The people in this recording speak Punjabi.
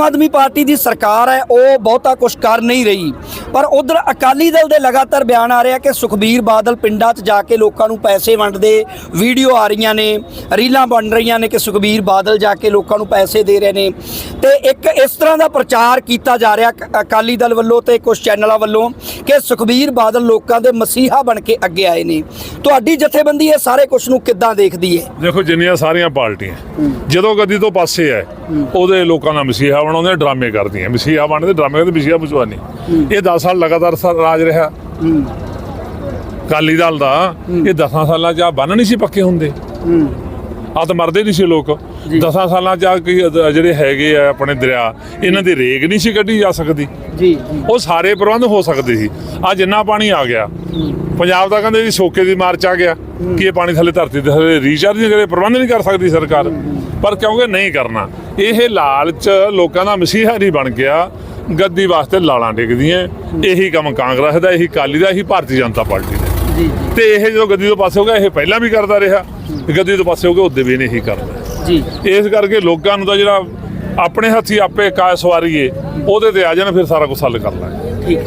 ਆਮ ਆਦਮੀ ਪਾਰਟੀ ਦੀ ਸਰਕਾਰ ਹੈ ਉਹ ਬਹੁਤਾ ਕੁਝ ਕਰ ਨਹੀਂ ਰਹੀ। ਪਰ ਉਧਰ ਅਕਾਲੀ ਦਲ ਦੇ ਲਗਾਤਾਰ ਬਿਆਨ ਆ ਰਿਹਾ ਕਿ ਸੁਖਬੀਰ ਬਾਦਲ ਪਿੰਡਾਂ 'ਚ ਜਾ ਕੇ ਲੋਕਾਂ ਨੂੰ ਪੈਸੇ ਵੰਡਦੇ ਵੀਡੀਓ ਆ ਰਹੀਆਂ ਨੇ ਰੀਲਾਂ ਬਣ ਰਹੀਆਂ ਨੇ ਕਿ ਸੁਖਬੀਰ ਬਾਦਲ ਜਾ ਕੇ ਲੋਕਾਂ ਨੂੰ ਪੈਸੇ ਦੇ ਰਹੇ ਨੇ। ਤੇ ਇੱਕ ਇਸ ਤਰ੍ਹਾਂ ਦਾ ਪ੍ਰਚਾਰ ਕੀਤਾ ਜਾ ਰਿਹਾ ਅਕਾਲੀ ਦਲ ਵੱਲੋਂ ਤੇ ਕੁਝ ਚੈਨਲਾਂ ਵੱਲੋਂ ਕਿ ਸੁਖਬੀਰ ਬਾਦਲ ਲੋਕਾਂ ਦੇ ਮਸੀਹਾ ਬਣ ਕੇ ਅੱਗੇ ਆਏ ਨੇ। ਤੁਹਾਡੀ ਜਥੇਬੰਦੀ ਇਹ ਸਾਰੇ ਕੁਝ ਨੂੰ ਕਿੱਦਾਂ ਦੇਖਦੀ ਹੈ? ਦੇਖੋ ਜਿੰਨੀਆਂ ਸਾਰੀਆਂ ਪਾਰਟੀਆਂ ਜਦੋਂ ਗੱਦੀ ਤੋਂ ਪਾਸੇ ਹੈ। ਉਹਦੇ ਲੋਕਾਂ ਦਾ ਮਸੀਹਾ ਬਣਾਉਂਦੇ ਡਰਾਮੇ ਕਰਦੀਆਂ ਮਸੀਹਾ ਬਣਦੇ ਡਰਾਮੇ ਕਰਦੇ ਮਸੀਹਾ ਬਚਵਾਨੀ ਇਹ 10 ਸਾਲ ਲਗਾਤਾਰ ਰਾਜ ਰਿਹਾ। ਕਾਲੀ ਦਲ ਦਾ ਇਹ 10 ਸਾਲਾਂ ਚ ਆ ਬੰਨ ਨਹੀਂ ਸੀ ਪੱਕੇ ਹੁੰਦੇ। ਆ ਤਾਂ ਮਰਦੇ ਨਹੀਂ ਸੀ ਲੋਕ। 10 ਸਾਲਾਂ ਚ ਆ ਜਿਹੜੇ ਹੈਗੇ ਆ ਆਪਣੇ ਦਰਿਆ ਇਹਨਾਂ ਦੀ ਰੇਗ ਨਹੀਂ ਸੀ ਕੱਢੀ ਜਾ ਸਕਦੀ। ਜੀ। ਉਹ ਸਾਰੇ ਪ੍ਰਬੰਧ ਹੋ ਸਕਦੇ ਸੀ। ਆ ਜਿੰਨਾ ਪਾਣੀ ਆ ਗਿਆ। ਪੰਜਾਬ ਦਾ ਕਹਿੰਦੇ ਜੀ ਸੋਕੇ ਦੀ ਮਾਰ ਚ ਆ ਗਿਆ। ਕਿ ਇਹ ਪਾਣੀ ਥੱਲੇ ਧਰਤੀ ਦੇ ਥੱਲੇ ਰੀਚਾਰਜ ਨਹੀਂ ਕਰੇ ਪ੍ਰਬੰਧ ਨਹੀਂ ਕਰ ਸਕਦੀ ਸਰਕਾਰ। ਪਰ ਕਿਉਂਕਿ ਨਹੀਂ ਕਰਨਾ? ਇਹ ਲਾਲਚ ਲੋਕਾਂ ਦਾ ਮਸੀਹਾ ਨਹੀਂ ਬਣ ਗਿਆ। ਗੱਦੀ ਵਾਸਤੇ ਲਾਲਾਂ ਡਿੱਗਦੀਆਂ। ਇਹੀ ਕੰਮ ਕਾਂਗਰਸ ਦਾ ਇਹੀ ਕਾਲੀ ਦਾ ਇਹੀ ਭਾਰਤੀ ਜਨਤਾ ਪਾਰਟੀ ਦਾ। ਤੇ ਇਹ ਜਦੋਂ ਗੱਦੀ ਤੋਂ ਪਾਸੇ ਹੋ ਗਿਆ ਇਹ ਪਹਿਲਾਂ ਵੀ ਕਰਦਾ ਰਿਹਾ। ਗੱਦੀ ਤੋਂ ਪਾਸੇ ਹੋ ਗਿਆ ਉਹਦੇ ਵੀ ਨਹੀਂ ਇਹੀ ਕਰਦਾ ਜੀ। ਇਸ ਕਰਕੇ ਲੋਕਾਂ ਨੂੰ ਤਾਂ ਜਿਹੜਾ ਆਪਣੇ ਹੱਥੀ ਆਪੇ ਕਾ ਸਵਾਰੀਏ ਉਹਦੇ ਤੇ ਆ ਜਾਣ ਫਿਰ ਸਾਰਾ ਕੁਝ ਹੱਲ ਕਰ ਲਾਂਗੇ। ਠੀਕ।